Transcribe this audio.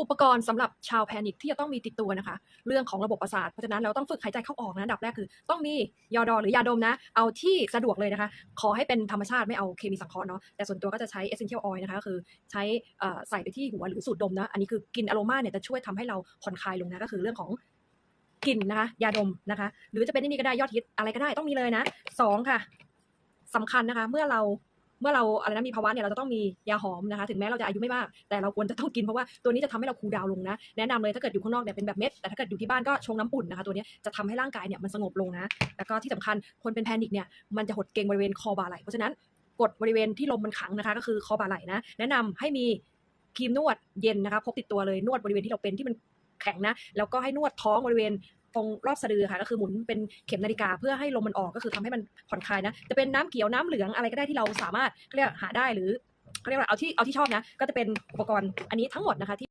อุปกรณ์สำหรับชาวแพนิคที่จะต้องมีติดตัวนะคะ เรื่องของระบบประสาท เพราะฉะนั้นเราต้องฝึกหายใจเข้าออกนะดับแรกคือ ต้องมียอดอหรือยาดมนะ เอาที่สะดวกเลยนะคะ ขอให้เป็นธรรมชาติไม่เอาเคมีสังเคราะห์เนาะ แต่ส่วนตัวก็จะใช้ essential oil นะคะ ก็คือใช้ใส่ไปที่หัวหรือสูดดมนะ อันนี้คือกินอโรมาเนี่ยจะช่วยทำให้เราผ่อนคลายลงนะ ก็คือเรื่องของกลิ่นนะคะ ยาดมนะคะ หรือจะเป็นนี่ก็ได้ยอดฮิตอะไรก็ได้ต้องมีเลยนะสองค่ะสำคัญนะคะ เมื่อเรา เมื่อเราอะไรนะมีภาวะเนี่ยเราจะต้องมียาหอมนะคะ ถึงแม้เราจะอายุไม่มาก แต่เราควรจะต้องกินเพราะว่าตัวนี้จะทำให้เราคูลดาวลงนะ แนะนำเลยถ้าเกิดอยู่ข้างนอกเนี่ยเป็นแบบเม็ด แต่ถ้าเกิดอยู่ที่บ้านก็ชงน้ำอุ่นนะคะ ตัวนี้จะทำให้ร่างกายเนี่ยมันสงบลงนะ แล้วก็ที่สำคัญคนเป็นแพนิคเนี่ยมันจะหดเกร็งบริเวณคอบ่าไหล่ เพราะฉะนั้นกดบริเวณที่ลมมันขังนะคะ ก็คือคอบ่าไหล่นะ แนะนำให้มีครีมนวดเย็นนะคะพกติดตัวเลยนวดบริเวณที่เราเป็นที่มันแข็งนะ แล้วก็ให้นวดท้องบริเวณ ตรงรอบสะดือค่ะก็คือหมุนเป็นเข็มนาฬิกาเพื่อให้ลมมันออกก็คือทำให้มันผ่อนคลายนะจะเป็นน้ำเขียวน้ำเหลืองอะไรก็ได้ที่เราสามารถเขาเรียกหาได้หรือเขาเรียกว่าเอาที่เอาที่ชอบนะ ก็จะเป็นอุปกรณ์อันนี้ทั้งหมดนะคะที่